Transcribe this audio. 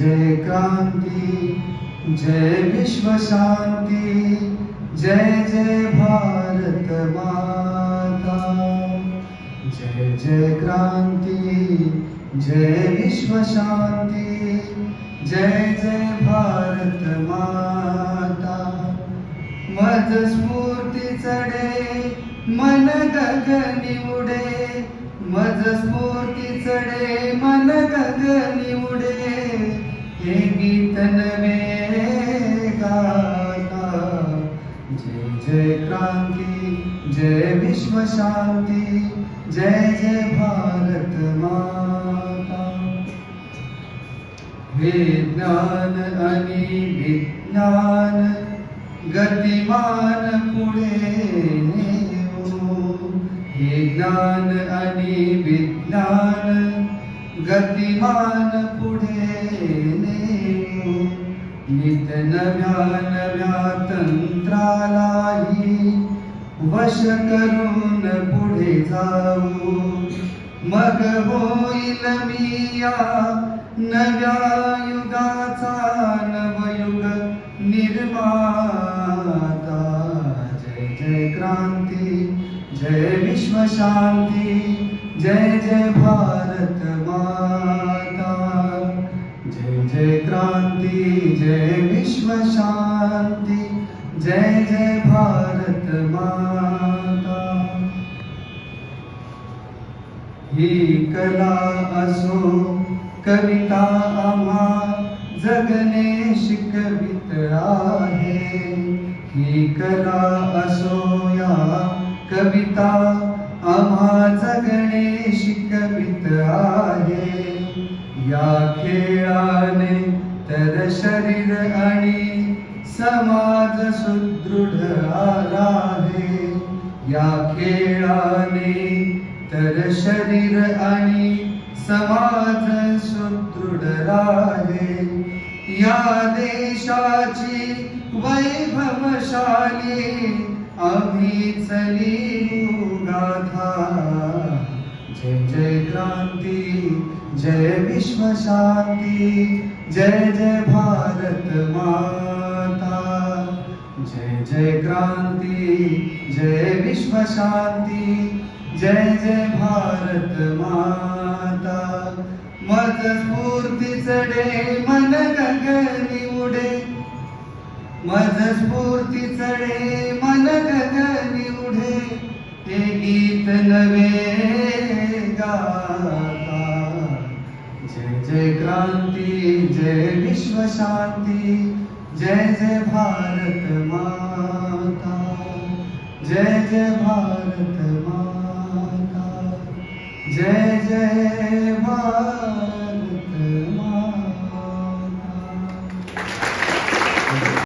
जय क्रांती जय विश्व शांती जय जय भारत माता जय जय क्रांती। जय विश्व जय जय भारत माता. मज स्फूर्ति चढे मन गगनी उडे. मज स्फूर्ति चढे मन गगनी उडे. हे गीतन नवे गाता. जय जय क्रांती जय विश्व जय जय भारत माता. ज्ञान आणि विज्ञान गतिमान पुढे हे ज्ञान आणि विज्ञान गतिमान पुढे नित नव्या नव्या तंत्रालाही वश करून पुढे जाऊ. मग होईल मी या नव्या जय क्रांती जय विश्व शांती जय जय भारत माता जय जय क्रांती जय विश्व शांती जय जय भारत माता। ही कला असो कविता आम्हा जगणे शिकवित आहे. ही कला असो या कविता आम्हा गणेश कवित आहे. या खेळाने तर शरीर आणि समाज सुदृढ आला आहे. या खेळाने तर शरीर आणि समाज सुदृढ राहे या देशाची वैभवशाली आम्ही चली गाथा। जय जय क्रांती जय विश्व शांती जय जय भारत माता। जय जय क्रांती जय विश्व शांती जय जय भारत माता। मज स्फूर्ती चढे मन गगनी उडे मज स्फूर्ती चढे मन गगनी उढे ते गीत नवे गाता. जय जय क्रांती जय विश्व शांती जय जय भारत माता. जय जय भारत माता. जय जय